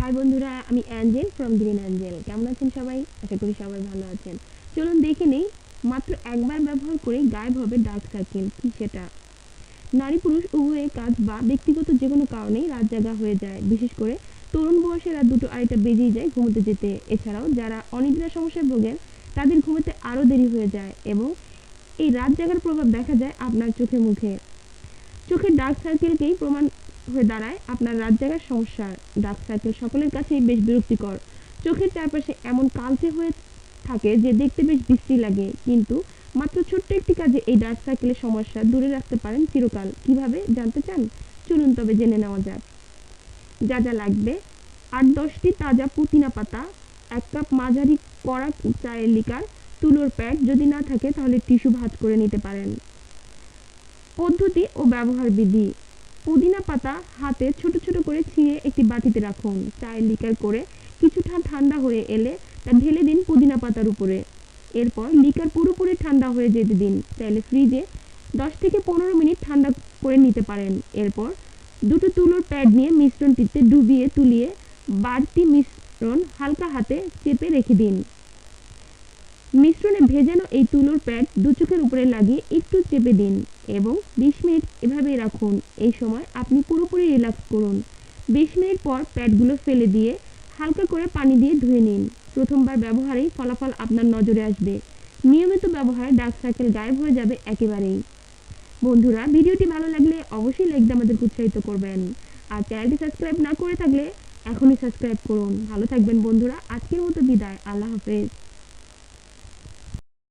High বন্ধুরা, আমি Angel from green Angel কেমন আছেন সবাই? আশা করি সবাই ভালো আছেন। চলুন দেখে নেই, মাত্র একবার ব্যবহার করে গায়েব হবে ডার্ক সার্কেল কি সেটা? নারী পুরুষ উভয়ে কাজ বা ব্যক্তিগত যে কোনো কারণেই রাত জাগা হয়ে যায়। বিশেষ করে তরুণ বয়সে রাত দুটো আড়াইটা বেজেই যায় ঘুমোতে যেতে। এছাড়াও যারা অনিদ্রা সমস্যায় ভোগেন, তাদের ঘুমোতে আরও দেরি হয়ে যায় এবং এই রাত জাগার প্রভাব দেখা যায় আপনার চোখে মুখে। চোখের ডার্ক সার্কেলকেই প্রমাণ হয়ে দাঁড়ায়, আপনার রাত জাগার সমস্যা ডার্ক সার্কেল সকলের কাছেই বেশ বিরক্তিকর। চোখের চারপাশে এমন কালচে হয়ে থাকে যে দেখতে বেশ বিশ্রী লাগে। কিন্তু মাত্র ছোট্ট একটি কাজে এই ডার্ক সার্কেলের সমস্যা দূরে রাখতে পারেন চিরকাল। কীভাবে, জানতে চান? চলুন তবে জেনে নেওয়া যাক। যা যা লাগবে। আট দশটি তাজা পুদিনা পাতা, এক কাপ মাঝারি কড়া চায়ের লিকার, তুলোর প্যাক যদি না থাকে তাহলে টিস্যু ভাঁজ করে নিতে পারেন। পদ্ধতি ও ব্যবহার বিধি। পুদিনা পাতা হাতে ছোট ছোট করে ছিঁড়ে একটি বাটিতে রাখুন। চায়ের লিকার করে কিছুটা ঠান্ডা হয়ে এলে তা ঢেলে দিন পুদিনা পাতার উপরে। এরপর লিকার পুরোপুরি ঠান্ডা হয়ে যেতে দিন। চাইলে ফ্রিজে দশ থেকে পনেরো মিনিট ঠান্ডা করে নিতে পারেন। এরপর দুটো তুলোর প্যাড নিয়ে মিশ্রণটিতে ডুবিয়ে তুলিয়ে বাড়তি মিশ্রণ হালকা হাতে চেপে রেখে দিন। মিশ্রণে ভেজানো এই তুলোর প্যাড দু চোখের উপরে লাগিয়ে একটু চেপে দিন এবং বিশ মিনিট এভাবেই রাখুন। এই সময় আপনি পুরোপুরি রিল্যাক্স করুন। বিশ মিনিট পর প্যাডগুলো ফেলে দিয়ে হালকা করে পানি দিয়ে ধুয়ে নিন। প্রথমবার ব্যবহারেই ফলাফল আপনার নজরে আসবে। নিয়মিত ব্যবহারে ডার্ক সার্কেল গায়েব হয়ে যাবে একেবারেই। বন্ধুরা, ভিডিওটি ভালো লাগলে অবশ্যই লাইক দিয়ে আমাদের উৎসাহিত করবেন। আর চ্যানেলটি সাবস্ক্রাইব না করে থাকলে এখনই সাবস্ক্রাইব করুন। ভালো থাকবেন বন্ধুরা, আজকের মতো বিদায়। আল্লাহ হাফেজ।